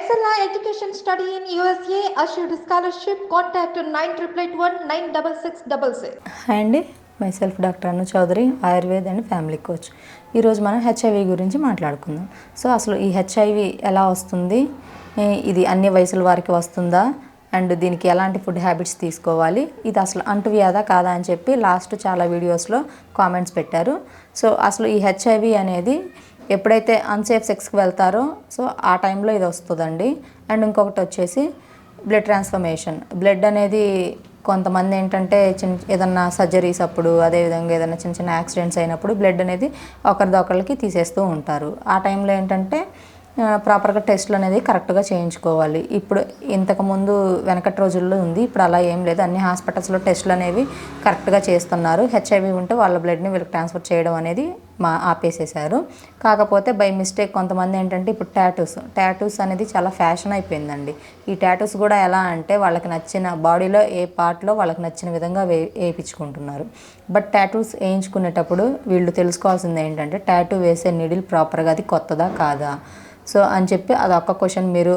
Excella Education Study in USA assured scholarship. Contact 9881 96666. Hi అండి myself doctor Anu Chowdary Ayurved and family coach ఈరోజు మనం HIV గురించి మాట్లాడుకుందాం. So అసలు ఈ హెచ్ఐవి ఎలా వస్తుంది? ఇది అన్ని వయసుల వారికి వస్తుందా? అండ్ దీనికి ఎలాంటి ఫుడ్ హ్యాబిట్స్ తీసుకోవాలి? ఇది అసలు అంటువ్యాధా కాదా అని చెప్పి లాస్ట్ చాలా వీడియోస్లో కామెంట్స్ పెట్టారు. సో అసలు ఈ హెచ్ఐవి అనేది ఎప్పుడైతే అన్సేఫ్ సెక్స్కి వెళ్తారో సో ఆ టైంలో ఇది వస్తుందండి. అండ్ ఇంకొకటి వచ్చేసి బ్లడ్ ట్రాన్స్ఫర్మేషన్ బ్లడ్ అనేది కొంతమంది ఏంటంటే చిన్న ఏదన్నా సర్జరీస్ అప్పుడు అదేవిధంగా ఏదైనా చిన్న చిన్న యాక్సిడెంట్స్ అయినప్పుడు బ్లడ్ అనేది ఒకరిదొకరికి తీసేస్తూ ఉంటారు. ఆ టైంలో ఏంటంటే ప్రాపర్గా టెస్ట్లు అనేది కరెక్ట్గా చేయించుకోవాలి. ఇప్పుడు ఇంతకుముందు వెనకటి రోజుల్లో ఉంది ఇప్పుడు అలా ఏం లేదు. అన్ని హాస్పిటల్స్లో టెస్ట్లు అనేవి కరెక్ట్గా చేస్తున్నారు. హెచ్ఐవి ఉంటే వాళ్ళ బ్లడ్ని వీళ్ళకి ట్రాన్స్ఫర్ చేయడం అనేది మా ఆపేసేసారు. కాకపోతే బై మిస్టేక్ కొంతమంది ఏంటంటే ఇప్పుడు టాటూస్ టాటూస్ అనేది చాలా ఫ్యాషన్ అయిపోయిందండి. ఈ టాటూస్ కూడా ఎలా అంటే వాళ్ళకి నచ్చిన బాడీలో ఏ పార్ట్లో వాళ్ళకి నచ్చిన విధంగా వే వేయించుకుంటున్నారు. బట్ టాటూస్ వేయించుకునేటప్పుడు వీళ్ళు తెలుసుకోవాల్సింది ఏంటంటే టాటూ వేసే నీడిల్ ప్రాపర్గా అది కొత్తదా కాదా? సో అని చెప్పి అది ఒక్క క్వశ్చన్ మీరు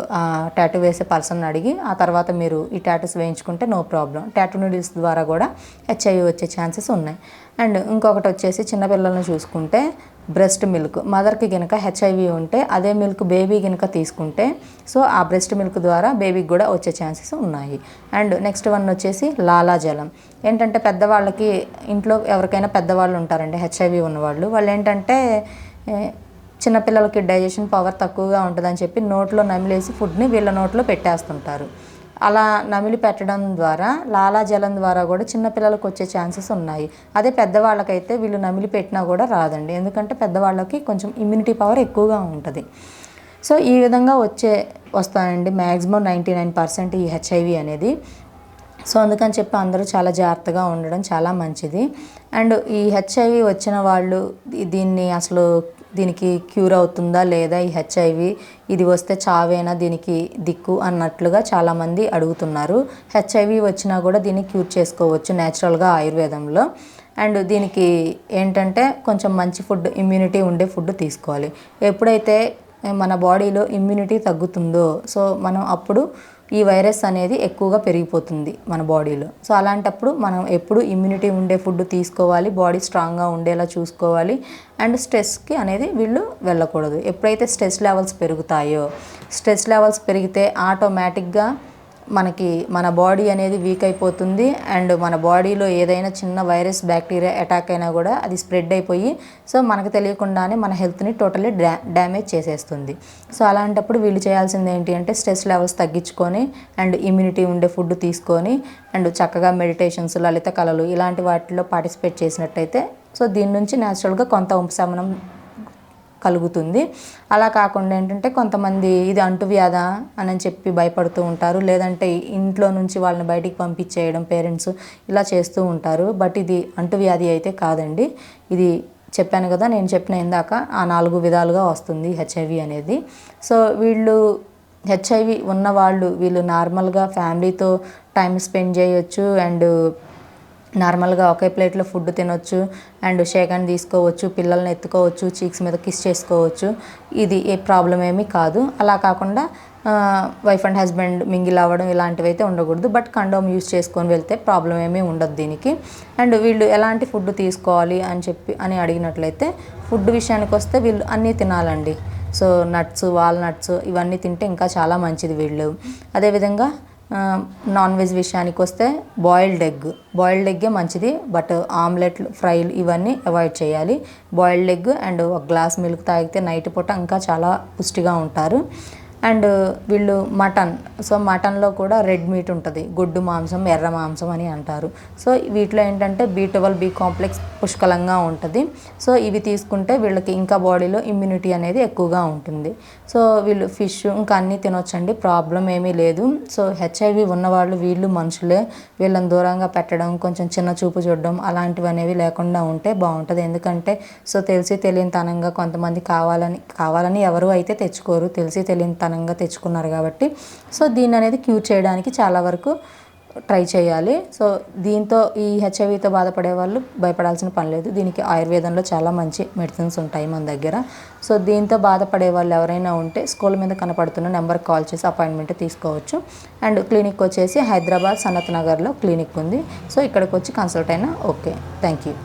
టాటూ వేసే పర్సన్ అడిగి ఆ తర్వాత మీరు ఈ టాటూస్ వేయించుకుంటే నో ప్రాబ్లం టాటూ నూడిల్స్ ద్వారా కూడా హెచ్ఐవి వచ్చే ఛాన్సెస్ ఉన్నాయి. అండ్ ఇంకొకటి వచ్చేసి చిన్నపిల్లల్ని చూసుకుంటే బ్రెస్ట్ మిల్క్ మదర్కి కనుక హెచ్ఐవి ఉంటే అదే మిల్క్ బేబీ కనుక తీసుకుంటే సో ఆ బ్రెస్ట్ మిల్క్ ద్వారా బేబీకి కూడా వచ్చే ఛాన్సెస్ ఉన్నాయి. అండ్ నెక్స్ట్ వన్ వచ్చేసి లాలాజలం ఏంటంటే పెద్దవాళ్ళకి ఇంట్లో ఎవరికైనా పెద్దవాళ్ళు ఉంటారండి హెచ్ఐవి ఉన్నవాళ్ళు. వాళ్ళు ఏంటంటే చిన్నపిల్లలకి డైజెషన్ పవర్ తక్కువగా ఉంటుందని చెప్పి నోట్లో నమిలేసి ఫుడ్ని వీళ్ళ నోట్లో పెట్టేస్తుంటారు. అలా నమిలి పెట్టడం ద్వారా లాలాజలం ద్వారా కూడా చిన్నపిల్లలకు వచ్చే ఛాన్సెస్ ఉన్నాయి. అదే పెద్దవాళ్ళకైతే వీళ్ళు నమిలి పెట్టినా కూడా రాదండి. ఎందుకంటే పెద్దవాళ్ళకి కొంచెం ఇమ్యూనిటీ పవర్ ఎక్కువగా ఉంటుంది. సో ఈ విధంగా వచ్చే వస్తాయండి. మ్యాక్సిమం నైంటీ నైన్ పర్సెంట్ ఈ హెచ్ఐవి అనేది. సో అందుకని చెప్పి అందరూ చాలా జాగ్రత్తగా ఉండడం చాలా మంచిది. అండ్ ఈ హెచ్ఐవి వచ్చిన వాళ్ళు దీన్ని అసలు దీనికి క్యూర్ అవుతుందా లేదా ఈ హెచ్ఐవి ఇది వస్తే చావేనా దీనికి దిక్కు అన్నట్లుగా చాలామంది అడుగుతున్నారు. హెచ్ఐవి వచ్చినా కూడా దీన్ని క్యూర్ చేసుకోవచ్చు న్యాచురల్గా ఆయుర్వేదంలో. అండ్ దీనికి ఏంటంటే కొంచెం మంచి ఫుడ్ ఇమ్యూనిటీ ఉండే ఫుడ్ తీసుకోవాలి. ఎప్పుడైతే మన బాడీలో ఇమ్యూనిటీ తగ్గుతుందో సో మనం అప్పుడు ఈ వైరస్ అనేది ఎక్కువగా పెరిగిపోతుంది మన బాడీలో. సో అలాంటప్పుడు మనం ఎప్పుడు ఇమ్యూనిటీ ఉండే ఫుడ్ తీసుకోవాలి బాడీ స్ట్రాంగ్గా ఉండేలా చూసుకోవాలి అండ్ స్ట్రెస్కి అనేది వీళ్ళు వెళ్ళకూడదు. ఎప్పుడైతే స్ట్రెస్ లెవెల్స్ పెరుగుతాయో స్ట్రెస్ లెవెల్స్ పెరిగితే ఆటోమేటిక్గా మనకి మన బాడీ అనేది వీక్ అయిపోతుంది అండ్ మన బాడీలో ఏదైనా చిన్న వైరస్ బ్యాక్టీరియా అటాక్ అయినా కూడా అది స్ప్రెడ్ అయిపోయి సో మనకు తెలియకుండానే మన హెల్త్ని టోటల్లీ డ్యా డ్యామేజ్ చేసేస్తుంది. సో అలాంటప్పుడు వీళ్ళు చేయాల్సింది ఏంటి అంటే స్ట్రెస్ లెవెల్స్ తగ్గించుకొని అండ్ ఇమ్యూనిటీ ఉండే ఫుడ్ తీసుకొని అండ్ చక్కగా మెడిటేషన్స్ లలిత కళలు ఇలాంటి వాటిలో పార్టిసిపేట్ చేసినట్టయితే సో దీని నుంచి న్యాచురల్గా కొంత ఉపశమనం కలుగుతుంది. అలా కాకుండా ఏంటంటే కొంతమంది ఇది అంటువ్యాధ అని చెప్పి భయపడుతూ ఉంటారు. లేదంటే ఇంట్లో నుంచి వాళ్ళని బయటికి పంపించేయడం పేరెంట్స్ ఇలా చేస్తూ ఉంటారు. బట్ ఇది అంటువ్యాధి అయితే కాదండి. ఇది చెప్పాను కదా నేను చెప్పిన ఇందాక ఆ నాలుగు విధాలుగా వస్తుంది హెచ్ఐవి అనేది. సో వీళ్ళు హెచ్ఐవి ఉన్నవాళ్ళు వీళ్ళు నార్మల్గా ఫ్యామిలీతో టైం స్పెండ్ చేయొచ్చు అండ్ నార్మల్గా ఒకే ప్లేట్లో ఫుడ్ తినొచ్చు అండ్ షేక్ హ్యాండ్ తీసుకోవచ్చు పిల్లల్ని ఎత్తుకోవచ్చు చీక్స్ మీద కిస్ చేసుకోవచ్చు. ఇది ఏ ప్రాబ్లం ఏమీ కాదు. అలా కాకుండా వైఫ్ అండ్ హస్బెండ్ మింగిల్ అవ్వడం ఇలాంటివి అయితే ఉండకూడదు. బట్ కండోమ్ యూస్ చేసుకొని వెళ్తే ప్రాబ్లం ఏమీ ఉండదు దీనికి. అండ్ వీళ్ళు ఎలాంటి ఫుడ్ తీసుకోవాలి అని చెప్పి అని అడిగినట్లయితే ఫుడ్ విషయానికి వస్తే వీళ్ళు అన్నీ తినాలండి. సో నట్స్ వాల్నట్స్ ఇవన్నీ తింటే ఇంకా చాలా మంచిది వీళ్ళు. అదేవిధంగా నాన్ వెజ్ విషయానికి వస్తే బాయిల్డ్ ఎగ్ బాయిల్డ్ ఎగ్గే మంచిది బట్ ఆమ్లెట్లు ఫ్రైలు ఇవన్నీ అవాయిడ్ చేయాలి. బాయిల్డ్ ఎగ్ అండ్ ఒక గ్లాస్ మిల్క్ తాగితే నైట్ పూట ఇంకా చాలా పుష్టిగా ఉంటారు. అండ్ వీళ్ళు మటన్. సో మటన్లో కూడా రెడ్ మీట్ ఉంటుంది. గుడ్డు మాంసం ఎర్ర మాంసం అని అంటారు. సో వీటిలో ఏంటంటే బీ ట్వెల్వ్ బీ కాంప్లెక్స్ పుష్కలంగా ఉంటుంది. సో ఇవి తీసుకుంటే వీళ్ళకి ఇంకా బాడీలో ఇమ్యూనిటీ అనేది ఎక్కువగా ఉంటుంది. సో వీళ్ళు ఫిష్ ఇంకా అన్నీ తినొచ్చండి. ప్రాబ్లం ఏమీ లేదు. సో హెచ్ఐవి ఉన్నవాళ్ళు వీళ్ళు మనుషులే. వీళ్ళని దూరంగా పెట్టడం కొంచెం చిన్న చూపు చూడడం అలాంటివి అనేవి లేకుండా ఉంటే బాగుంటుంది. ఎందుకంటే సో తెలిసి తెలియనితనంగా కొంతమంది కావాలని కావాలని ఎవరు అయితే తెచ్చుకోరు తెలిసి తెలియనితనంగా తెచ్చుకున్నారు కాబట్టి. సో దీన్ని అనేది క్యూర్ చేయడానికి చాలా వరకు ట్రై చేయాలి. సో దీంతో ఈ హెచ్ఐవితో బాధపడే వాళ్ళు భయపడాల్సిన పని లేదు. దీనికి ఆయుర్వేదంలో చాలా మంచి మెడిసిన్స్ ఉంటాయి మన దగ్గర. సో దీంతో బాధపడే వాళ్ళు ఎవరైనా ఉంటే స్కూల్ మీద కనపడుతున్న నెంబర్కి కాల్ చేసి అపాయింట్మెంట్ తీసుకోవచ్చు. అండ్ క్లినిక్ వచ్చేసి హైదరాబాద్ సనత్ నగర్లో క్లినిక్ ఉంది. సో ఇక్కడికి వచ్చి కన్సల్ట్ అయినా ఓకే. Thank you